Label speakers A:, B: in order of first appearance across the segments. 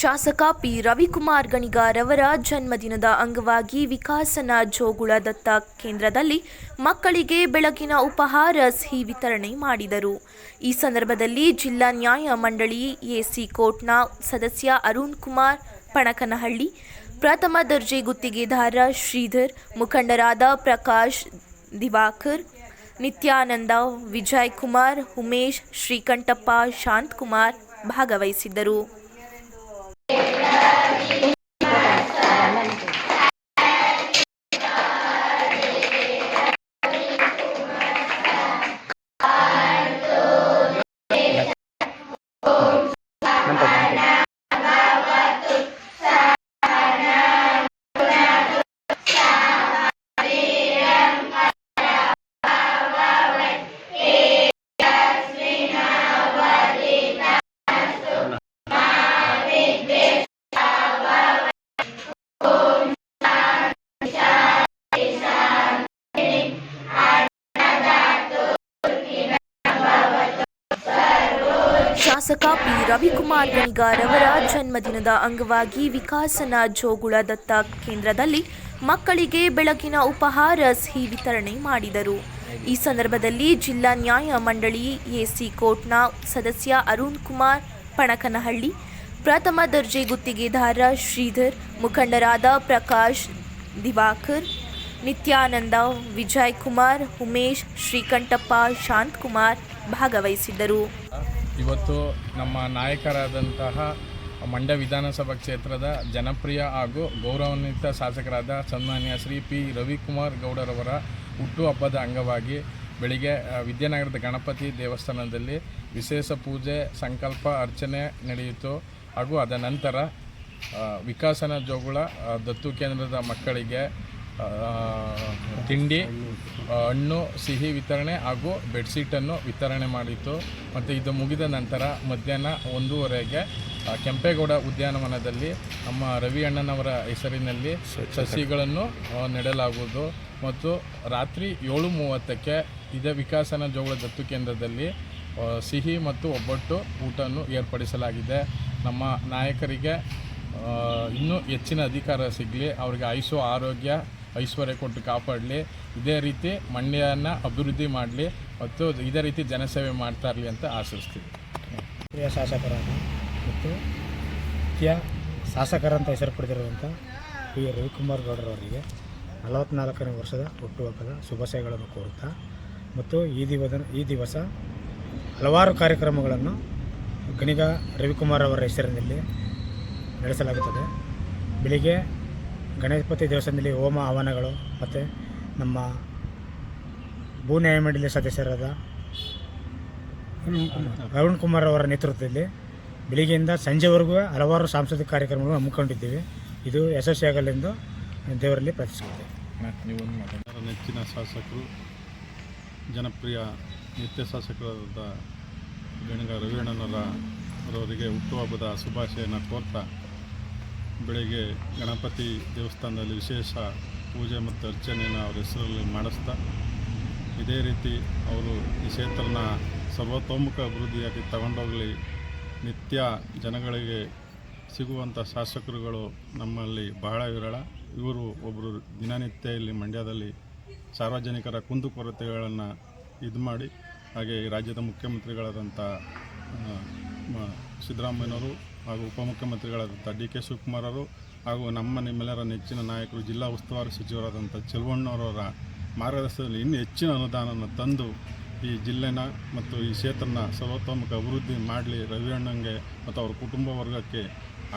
A: ಶಾಸಕ ಪಿ. ರವಿಕುಮಾರ್ ಗಣಿಗಾರವರ ಜನ್ಮದಿನದ ಅಂಗವಾಗಿ ವಿಕಾಸನ ಜೋಗುಳ ದತ್ತ ಕೇಂದ್ರದಲ್ಲಿ ಮಕ್ಕಳಿಗೆ ಬೆಳಗಿನ ಉಪಹಾರ, ಸಿಹಿ ವಿತರಣೆ ಮಾಡಿದರು. ಈ ಸಂದರ್ಭದಲ್ಲಿ ಜಿಲ್ಲಾ ನ್ಯಾಯ ಮಂಡಳಿ ಎಸಿ ಕೋರ್ಟ್ನ ಸದಸ್ಯ ಅರುಣ್ ಕುಮಾರ್ ಪಣಕನಹಳ್ಳಿ, ಪ್ರಥಮ ದರ್ಜೆ ಗುತ್ತಿಗೆದಾರ ಶ್ರೀಧರ್, ಮುಖಂಡರಾದ ಪ್ರಕಾಶ್ ದಿವಾಕರ್, ನಿತ್ಯಾನಂದ, ವಿಜಯ್ ಕುಮಾರ್, ಉಮೇಶ್, ಶ್ರೀಕಂಠಪ್ಪ ಶಾಂತಕುಮಾರ್ ಭಾಗವಹಿಸಿದ್ದರು. ಶಾಸಕ ಪಿ. ರವಿಕುಮಾರ್ ಗಣಿಗಾರ್ ಅವರ ಜನ್ಮದಿನದ ಅಂಗವಾಗಿ ವಿಕಾಸನ ಜೋಗುಳ ದತ್ತ ಕೇಂದ್ರದಲ್ಲಿ ಮಕ್ಕಳಿಗೆ ಬೆಳಗಿನ ಉಪಹಾರ ಸಿಹಿ ವಿತರಣೆ ಮಾಡಿದರು. ಈ ಸಂದರ್ಭದಲ್ಲಿ ಜಿಲ್ಲಾ ನ್ಯಾಯ ಮಂಡಳಿ ಎಸಿ ಕೋರ್ಟ್ನ ಸದಸ್ಯ ಅರುಣ್ ಕುಮಾರ್ ಪಣಕನಹಳ್ಳಿ, ಪ್ರಥಮ ದರ್ಜೆ ಗುತ್ತಿಗೆದಾರ ಶ್ರೀಧರ್, ಮುಖಂಡರಾದ ಪ್ರಕಾಶ್ ದಿವಾಕರ್, ನಿತ್ಯಾನಂದ, ವಿಜಯ್ ಕುಮಾರ್, ಉಮೇಶ್, ಶ್ರೀಕಂಠಪ್ಪ ಶಾಂತಕುಮಾರ್ ಭಾಗವಹಿಸಿದ್ದರು.
B: ಇವತ್ತು ನಮ್ಮ ನಾಯಕರಾದಂತಹ ಮಂಡ್ಯ ವಿಧಾನಸಭಾ ಕ್ಷೇತ್ರದ ಜನಪ್ರಿಯ ಹಾಗೂ ಗೌರವಾನ್ವಿತ ಶಾಸಕರಾದ ಸನ್ಮಾನ್ಯ ಶ್ರೀ ಪಿ ರವಿಕುಮಾರ್ ಗೌಡರವರ ಹುಟ್ಟುಹಬ್ಬದ ಅಂಗವಾಗಿ ಬೆಳಿಗ್ಗೆ ವಿದ್ಯಾನಗರದ ಗಣಪತಿ ದೇವಸ್ಥಾನದಲ್ಲಿ ವಿಶೇಷ ಪೂಜೆ, ಸಂಕಲ್ಪ, ಅರ್ಚನೆ ನಡೆಯಿತು. ಹಾಗೂ ಅದ ನಂತರ ವಿಕಾಸನ ಜೋಗುಳ ದತ್ತು ಕೇಂದ್ರದ ಮಕ್ಕಳಿಗೆ ತಿಂಡಿ ಹಣ್ಣು ಸಿಹಿ ವಿತರಣೆ ಹಾಗೂ ಬೆಡ್ಶೀಟನ್ನು ವಿತರಣೆ ಮಾಡಿತ್ತು. ಮತ್ತು ಇದು ಮುಗಿದ ನಂತರ ಮಧ್ಯಾಹ್ನ ಒಂದೂವರೆಗೆ ಕೆಂಪೇಗೌಡ ಉದ್ಯಾನವನದಲ್ಲಿ ನಮ್ಮ ರವಿ ಅಣ್ಣನವರ ಹೆಸರಿನಲ್ಲಿ ಸಸಿಗಳನ್ನು ನೆಡಲಾಗುವುದು. ಮತ್ತು ರಾತ್ರಿ ಏಳು ಮೂವತ್ತಕ್ಕೆ ಇದೇ ವಿಕಾಸನ ಜೋಗಳ ದತ್ತು ಕೇಂದ್ರದಲ್ಲಿ ಸಿಹಿ ಮತ್ತು ಒಬ್ಬಟ್ಟು ಊಟವನ್ನು ಏರ್ಪಡಿಸಲಾಗಿದೆ. ನಮ್ಮ ನಾಯಕರಿಗೆ ಇನ್ನೂ ಹೆಚ್ಚಿನ ಅಧಿಕಾರ ಸಿಗಲಿ. ಅವರಿಗೆ ಆಯುಷು ಆರೋಗ್ಯ ಐಶ್ವರ್ಯ ಕೊಟ್ಟು ಕಾಪಾಡಲಿ. ಇದೇ ರೀತಿ ಮಂಡ್ಯನ ಅಭಿವೃದ್ಧಿ ಮಾಡಲಿ. ಮತ್ತು ಇದೇ ರೀತಿ ಜನಸೇವೆ ಮಾಡ್ತಾ ಇರಲಿ ಅಂತ ಆಶಿಸ್ತೀವಿ.
C: ಪ್ರಿಯ ಶಾಸಕರಾದ ಮತ್ತು ಮುಖ್ಯ ಶಾಸಕರಂತ ಹೆಸರು ಪಡೆದಿರುವಂಥ ಪಿ ರವಿಕುಮಾರ್ ಗೌಡರವರಿಗೆ ನಲವತ್ತ್ನಾಲ್ಕನೇ ವರ್ಷದ ಹುಟ್ಟುಹಬ್ಬದ ಶುಭಾಶಯಗಳನ್ನು ಕೋರುತ್ತಾ ಮತ್ತು ಈ ದಿವಸ ಈ ದಿವಸ ಹಲವಾರು ಕಾರ್ಯಕ್ರಮಗಳನ್ನು ಗಣಿಗ ರವಿಕುಮಾರ್ ಅವರ ಹೆಸರಿನಲ್ಲಿ ನಡೆಸಲಾಗುತ್ತದೆ. ಬೆಳಿಗ್ಗೆ ಗಣಪತಿ ದೇವಸ್ಥಾನದಲ್ಲಿ ಹೋಮ ಹವನಗಳು ಮತ್ತು ನಮ್ಮ ಭೂ ನ್ಯಾಯಮಂಡಳಿ ಸದಸ್ಯರಾದ ಅರುಣ್ ಕುಮಾರ್ ಅವರ ನೇತೃತ್ವದಲ್ಲಿ ಬೆಳಿಗ್ಗೆಯಿಂದ ಸಂಜೆವರೆಗೂ ಹಲವಾರು ಸಾಂಸ್ಕೃತಿಕ ಕಾರ್ಯಕ್ರಮಗಳು ಹಮ್ಮಿಕೊಂಡಿದ್ದೀವಿ. ಇದು ಯಶಸ್ವಿಯಾಗಲೆಂದು ದೇವರಲ್ಲಿ ಪ್ರಾರ್ಥಿಸುತ್ತೇವೆ
D: ನೆಚ್ಚಿನ ಶಾಸಕರು ಜನಪ್ರಿಯ ನಿತ್ಯ ಶಾಸಕರಾದ ಗಣಿಗ ರವಿಯಣ್ಣನವರ ಅವರವರಿಗೆ ಹುಟ್ಟುಹಬ್ಬದ ಶುಭಾಶಯನ ಕೋರ್ತಾ ಬೆಳಗ್ಗೆ ಗಣಪತಿ ದೇವಸ್ಥಾನದಲ್ಲಿ ವಿಶೇಷ ಪೂಜೆ ಮತ್ತು ಅರ್ಚನೆಯನ್ನು ಅವರ ಹೆಸರಲ್ಲಿ ಮಾಡಿಸ್ತಾ, ಇದೇ ರೀತಿ ಅವರು ಈ ಕ್ಷೇತ್ರನ ಸರ್ವತೋಮುಖ ಅಭಿವೃದ್ಧಿಯಾಗಿ ತಗೊಂಡೋಗಲಿ. ನಿತ್ಯ ಜನಗಳಿಗೆ ಸಿಗುವಂಥ ಶಾಸಕರುಗಳು ನಮ್ಮಲ್ಲಿ ಬಹಳ ವಿರಳ. ಇವರು ಒಬ್ಬರು ದಿನನಿತ್ಯ ಇಲ್ಲಿ ಮಂಡ್ಯದಲ್ಲಿ ಸಾರ್ವಜನಿಕರ ಕುಂದುಕೊರತೆಗಳನ್ನು ಇದು ಮಾಡಿ, ಹಾಗೆ ರಾಜ್ಯದ ಮುಖ್ಯಮಂತ್ರಿಗಳಾದಂಥ ಸಿದ್ದರಾಮಯ್ಯನವರು ಹಾಗೂ ಉಪಮುಖ್ಯಮಂತ್ರಿಗಳಾದಂಥ ಡಿ ಕೆ ಶಿವಕುಮಾರ್ ಅವರು ಹಾಗೂ ನಮ್ಮ ನಿಮ್ಮೆಲ್ಲರ ನೆಚ್ಚಿನ ನಾಯಕರು ಜಿಲ್ಲಾ ಉಸ್ತುವಾರಿ ಸಚಿವರಾದಂಥ ಚೆಲುವಣ್ಣವರವರ ಮಾರ್ಗದರ್ಶನದಲ್ಲಿ ಇನ್ನೂ ಹೆಚ್ಚಿನ ಅನುದಾನವನ್ನು ತಂದು ಈ ಜಿಲ್ಲೆನ ಮತ್ತು ಈ ಕ್ಷೇತ್ರನ ಸರ್ವತೋಮುಖ ಅಭಿವೃದ್ಧಿ ಮಾಡಲಿ ರವಿಯಣ್ಣಂಗೆ ಮತ್ತು ಅವರ ಕುಟುಂಬ ವರ್ಗಕ್ಕೆ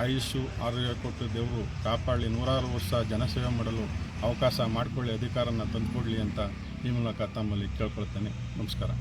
D: ಆಯುಷು, ಆರೋಗ್ಯ ಕೊಟ್ಟು ದೇವರು ಕಾಪಾಡಲಿ, ನೂರಾರು ವರ್ಷ ಜನಸೇವೆ ಮಾಡಲು ಅವಕಾಶ ಮಾಡಿಕೊಳ್ಳಿ ಅಧಿಕಾರನ ತಂದುಕೊಡಲಿ ಅಂತ ಈ ಮೂಲಕ ತಮ್ಮಲ್ಲಿ ಕೇಳ್ಕೊಳ್ತೇನೆ. ನಮಸ್ಕಾರ.